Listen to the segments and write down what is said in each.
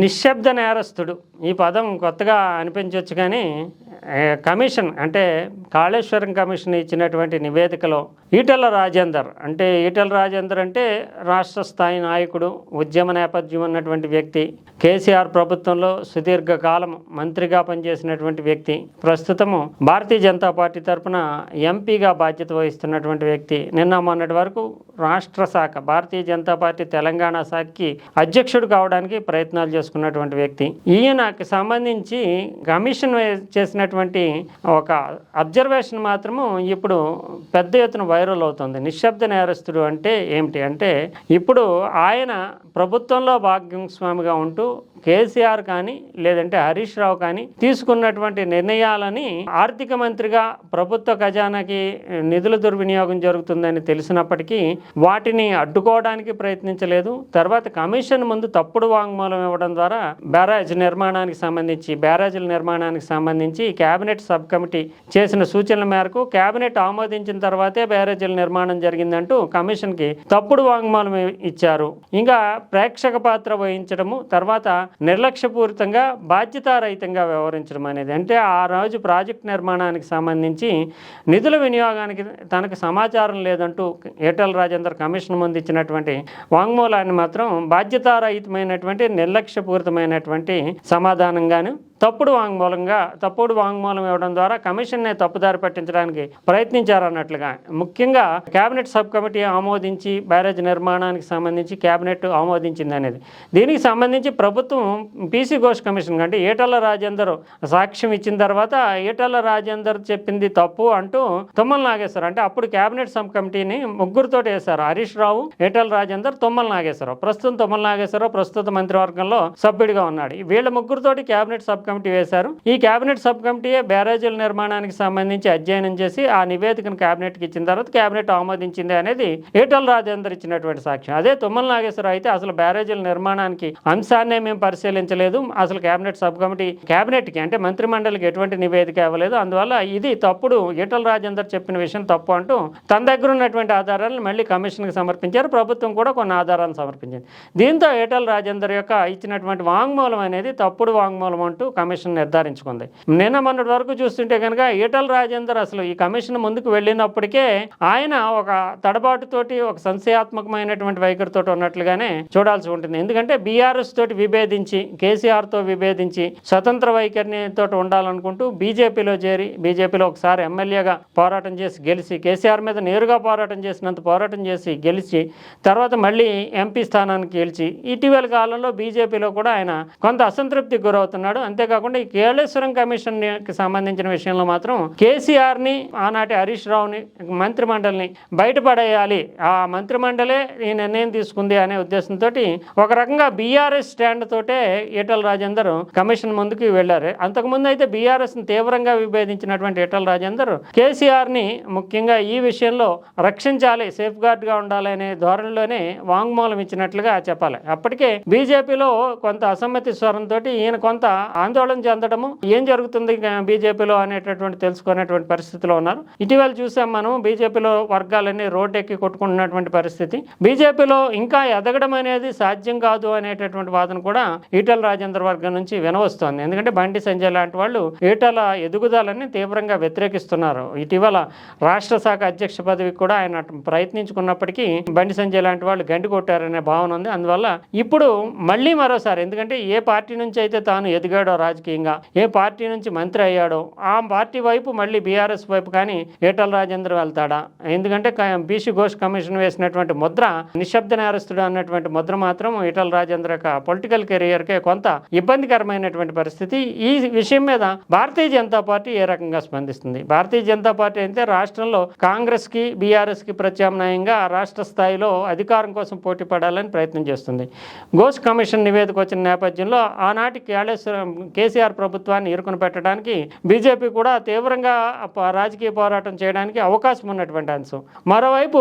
నిశ్శబ్ద నేరస్తుడు. ఈ పదం కొత్తగా అనిపించవచ్చు కానీ కమిషన్ అంటే కాళేశ్వరం కమిషన్ ఇచ్చినటువంటి నివేదికలో ఈటల రాజేందర్ అంటే ఈటల రాజేందర్ అంటే రాష్ట్ర స్థాయి నాయకుడు ఉద్యమ నేపథ్యం ఉన్నటువంటి వ్యక్తి కేసీఆర్ ప్రభుత్వంలో సుదీర్ఘకాలం మంత్రిగా పనిచేసినటువంటి వ్యక్తి ప్రస్తుతము భారతీయ జనతా పార్టీ తరఫున ఎంపీగా బాధ్యత వహిస్తున్నటువంటి వ్యక్తి. నిన్న మొన్నటి వరకు రాష్ట్ర శాఖ భారతీయ జనతా పార్టీ తెలంగాణ శాఖకి అధ్యక్షుడు కావడానికి ప్రయత్నాలు చేసుకున్నటువంటి వ్యక్తి. ఈయనకి సంబంధించి కమిషన్ చేసినటువంటి ఒక అబ్జర్వేషన్ మాత్రము ఇప్పుడు పెద్ద ఎత్తున వైరల్ అవుతుంది. నిశ్శబ్ద నేరస్తుడు అంటే ఏమిటి అంటే ఇప్పుడు ఆయన ప్రభుత్వంలో భాగస్వామిగా ఉంటూ కేసీఆర్ కానీ లేదంటే హరీష్ రావు కానీ తీసుకున్నటువంటి నిర్ణయాలని ఆర్థిక మంత్రిగా ప్రభుత్వ ఖజానాకి నిధుల దుర్వినియోగం జరుగుతుందని తెలిసినప్పటికీ వాటిని అడ్డుకోవడానికి ప్రయత్నించలేదు. తర్వాత కమిషన్ ముందు తప్పుడు వాంగ్మూలం ఇవ్వడం ద్వారా బ్యారేజ్ నిర్మాణానికి సంబంధించి బ్యారేజీల నిర్మాణానికి సంబంధించి కేబినెట్ సబ్ కమిటీ చేసిన సూచనల మేరకు కేబినెట్ ఆమోదించిన తర్వాతే బ్యారేజీల నిర్మాణం జరిగిందంటూ కమిషన్కి తప్పుడు వాంగ్మూలం ఇచ్చారు. ఇంకా ప్రేక్షక పాత్ర వహించడము తర్వాత నిర్లక్ష్యపూరితంగా బాధ్యతారహితంగా వ్యవహరించడం అనేది. అంటే ఆ రోజు ప్రాజెక్ట్ నిర్మాణానికి సంబంధించి నిధుల వినియోగానికి తనకు సమాచారం లేదంటూ ఏటల్ రాజేందర్ కమిషన్ ముందు ఇచ్చినటువంటి వాంగ్మూలాన్ని మాత్రం బాధ్యతారహితమైనటువంటి నిర్లక్ష్యపూరితమైనటువంటి సమాధానంగాను తప్పుడు వాంగ్మూలంగా తప్పుడు వాంగ్మూలం ఇవ్వడం ద్వారా కమిషన్నే తప్పుదారి పట్టించడానికి ప్రయత్నించారన్నట్లుగా. ముఖ్యంగా కేబినెట్ సబ్ కమిటీ ఆమోదించి బ్యారేజ్ నిర్మాణానికి సంబంధించి కేబినెట్ ఆమోదించింది అనేది దీనికి సంబంధించి ప్రభుత్వం పీసీ ఘోష్ కమిషన్ అంటే ఏటల రాజేందర్ సాక్ష్యం ఇచ్చిన తర్వాత ఏటల రాజేందర్ చెప్పింది తప్పు అంటూ తుమ్మల నాగేశ్వరరావు అంటే అప్పుడు కేబినెట్ సబ్ కమిటీని ముగ్గురుతో వేశారు. హరీష్ రావు ఏటల రాజేందర్ తుమ్మల నాగేశ్వరరావు. ప్రస్తుతం తుమ్మల నాగేశ్వరరావు ప్రస్తుత మంత్రివర్గంలో సభ్యుడిగా ఉన్నాడు. వీళ్ళ ముగ్గురుతోటి కేబినెట్ సబ్ కమిటీ వేశారు. ఈ కేబినెట్ సబ్ కమిటీయే బ్యారేజీల నిర్మాణానికి సంబంధించి అధ్యయనం చేసి ఆ నివేదికను కేబినెట్కి ఇచ్చిన తర్వాత కేబినెట్ ఆమోదించింది అనేది ఈటల రాజేందర్ ఇచ్చినటువంటి సాక్ష్యం. అదే తుమ్మల నాగేశ్వరరావు అయితే అసలు బ్యారేజీల నిర్మాణానికి అంశాన్నే మేము పరిశీలించలేదు. అసలు కేబినెట్ సబ్ కమిటీ కేబినెట్కి అంటే మంత్రి మండలికి ఎటువంటి నివేదిక ఇవ్వలేదు. అందువల్ల ఇది తప్పుడు ఈటల రాజేందర్ చెప్పిన విషయం తప్పు అంటూ తన దగ్గర ఉన్నటువంటి ఆధారాలను మళ్ళీ కమిషన్కి సమర్పించారు. ప్రభుత్వం కూడా కొన్ని ఆధారాలను సమర్పించింది. దీంతో ఈటల రాజేందర్ యొక్క ఇచ్చినటువంటి వాంగ్మూలం అనేది తప్పుడు వాంగ్మూలం అంటూ కమిషన్ నిర్ధారించుకుంది. నిన్న మొన్నటి వరకు చూస్తుంటే కనుక ఈటల రాజేందర్ అసలు ఈ కమిషన్ ముందుకు వెళ్ళినప్పటికే ఆయన ఒక తడబాటుతోటి ఒక సంశయాత్మకమైనటువంటి వైఖరితో ఉన్నట్లుగానే చూడాల్సి ఉంటుంది. ఎందుకంటే బీఆర్ఎస్ తోటి విభేదించి కేసీఆర్తో విభేదించి స్వతంత్ర వైఖరిని తోటి ఉండాలనుకుంటూ బీజేపీలో చేరి బీజేపీలో ఒకసారి ఎమ్మెల్యేగా పోరాటం చేసి గెలిచి కేసీఆర్ మీద నేరుగా పోరాటం చేసినంత పోరాటం చేసి గెలిచి తర్వాత మళ్ళీ ఎంపీ స్థానానికి గెలిచి ఇటీవల కాలంలో బీజేపీలో కూడా ఆయన కొంత అసంతృప్తికి గురవుతున్నాడు. కాకుండా ఈ కేళేశ్వరం కమిషన్కి సంబంధించిన విషయంలో మాత్రం కేసీఆర్ని ఆనాటి హరీష్ రావుని మంత్రి మండలిని బయటపడేయాలి. ఆ మంత్రి మండలే ఈ నిర్ణయం తీసుకుంది అనే ఉద్దేశంతో ఒక రకంగా బీఆర్ఎస్ స్టాండ్ తోటే ఈటల రాజేందర్ కమిషన్ ముందుకు వెళ్ళారు. అంతకుముందు అయితే బీఆర్ఎస్ తీవ్రంగా విభేదించినటువంటి ఈటల రాజేందర్ కేసీఆర్ని ముఖ్యంగా ఈ విషయంలో రక్షించాలి సేఫ్ గార్డ్గా ఉండాలి అనే ధోరణిలోనే వాంగ్మూలం ఇచ్చినట్లుగా చెప్పాలి. అప్పటికే బీజేపీలో కొంత అసమ్మతి స్వరంతో ఈయన కొంత ఆందోళన చెందడము ఏం జరుగుతుంది బీజేపీలో అనేటటువంటి తెలుసుకునేటువంటి పరిస్థితిలో ఉన్నారు. ఇటీవల చూసాం మనం బీజేపీలో వర్గాలన్నీ రోడ్డెక్కి కొట్టుకుంటున్నటువంటి పరిస్థితి. బీజేపీలో ఇంకా ఎదగడం అనేది సాధ్యం కాదు అనేటటువంటి వాదన కూడా ఈటల రాజేంద్ర వర్గం నుంచి వినవస్తోంది. ఎందుకంటే బండి సంజయ్ లాంటి వాళ్ళు ఈటల ఎదుగుదలని తీవ్రంగా వ్యతిరేకిస్తున్నారు. ఇటీవల రాష్ట్ర శాఖ అధ్యక్ష పదవికి కూడా ఆయన ప్రయత్నించుకున్నప్పటికీ బండి సంజయ్ లాంటి వాళ్ళు గండి కొట్టారనే భావన ఉంది. అందువల్ల ఇప్పుడు మళ్ళీ మరోసారి ఎందుకంటే ఏ పార్టీ నుంచి అయితే తాను ఎదిగాడో రాజకీయంగా. ఏ పార్టీ నుంచి మంత్రి అయ్యాడో ఆ పార్టీ వైపు మళ్ళీ బీఆర్ఎస్ వైపు కానీ ఈటల రాజేంద్ర వెళ్తాడా? ఎందుకంటే బీసీ ఘోష్ కమిషన్ వేసినటువంటి ముద్ర నిశ్శబ్ద నేరస్తుడు అన్నటువంటి ముద్ర మాత్రం ఈటల రాజేంద్ర యొక్క పొలిటికల్ కెరియర్కే కొంత ఇబ్బందికరమైనటువంటి పరిస్థితి. ఈ విషయం మీద భారతీయ జనతా పార్టీ ఏ రకంగా స్పందిస్తుంది? భారతీయ జనతా పార్టీ అయితే రాష్ట్రంలో కాంగ్రెస్కి బీఆర్ఎస్కి ప్రత్యామ్నాయంగా రాష్ట్ర స్థాయిలో అధికారం కోసం పోటీ పడాలని ప్రయత్నం చేస్తుంది. ఘోష్ కమిషన్ నివేదిక వచ్చిన నేపథ్యంలో ఆనాటి కాళేశ్వరం కేసీఆర్ ప్రభుత్వాన్ని ఇరుకుని పెట్టడానికి బీజేపీ కూడా తీవ్రంగా రాజకీయ పోరాటం చేయడానికి అవకాశం ఉన్నటువంటి అంశం. మరోవైపు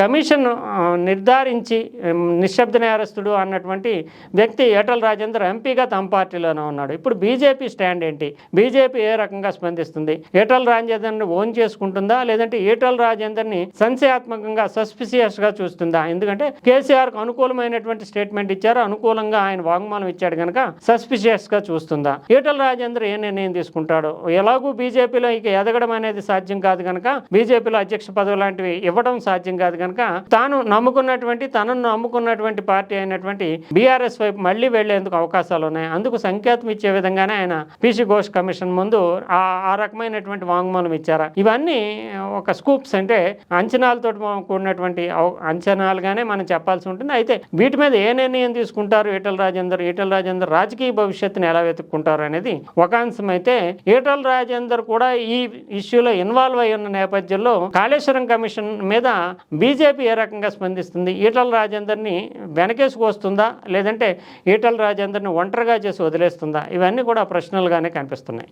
కమిషన్ నిర్ధారించి నిశ్శబ్ద నేరస్తుడు అన్నటువంటి వ్యక్తి ఏటల్ రాజేందర్ ఎంపీగా తమ పార్టీలోనే ఉన్నాడు. ఇప్పుడు బీజేపీ స్టాండ్ ఏంటి? బీజేపీ ఏ రకంగా స్పందిస్తుంది? ఏటల్ రాజేందర్ని ఓన్ చేసుకుంటుందా? లేదంటే ఈటల రాజేందర్ని సంశయాత్మకంగా సస్పిసియస్గా చూస్తుందా? ఎందుకంటే కేసీఆర్కు అనుకూలమైనటువంటి స్టేట్మెంట్ ఇచ్చారు. అనుకూలంగా ఆయన వాగ్మానం ఇచ్చాడు కనుక సస్పిషియస్ చూస్తుందా? ఉందా ఈటల రాజేందర్ ఏ నిర్ణయం తీసుకుంటాడు? ఎలాగూ బీజేపీలో ఇక ఎదగడం అనేది సాధ్యం కాదు కనుక బీజేపీలో అధ్యక్ష పదవి లాంటివి ఇవ్వడం సాధ్యం కాదు కనుక తాను నమ్ముకున్నటువంటి తనను నమ్ముకున్నటువంటి పార్టీ అయినటువంటి బీఆర్ఎస్ వైపు మళ్ళీ వెళ్ళేందుకు అవకాశాలు ఉన్నాయి. అందుకు సంకేతం ఇచ్చే విధంగానే ఆయన పిసి ఘోష్ కమిషన్ ముందు ఆ ఆ రకమైనటువంటి వాంగ్మూలం ఇచ్చారా. ఇవన్నీ ఒక స్కూప్స్ అంటే అంచనాలతో కూడినటువంటి అంచనాలుగానే మనం చెప్పాల్సి ఉంటుంది. అయితే వీటి మీద ఏ నిర్ణయం తీసుకుంటారు ఈటల రాజేందర్? ఈటల రాజేందర్ రాజకీయ భవిష్యత్తుని ఎలా వెతుక్కుంటారు? అనేది ఒక అంశం. అయితే ఈటల రాజేందర్ కూడా ఈ ఇష్యూలో ఇన్వాల్వ్ అయి ఉన్న నేపథ్యంలో కాళేశ్వరం కమిషన్ మీద బీజేపీ ఏ రకంగా స్పందిస్తుంది? ఈటల రాజేందర్ని వెనకేసుకొస్తుందా లేదంటే ఈటల రాజేందర్ని ఒంటరిగా చేసి వదిలేస్తుందా? ఇవన్నీ కూడా ప్రశ్నలుగానే కనిపిస్తున్నాయి.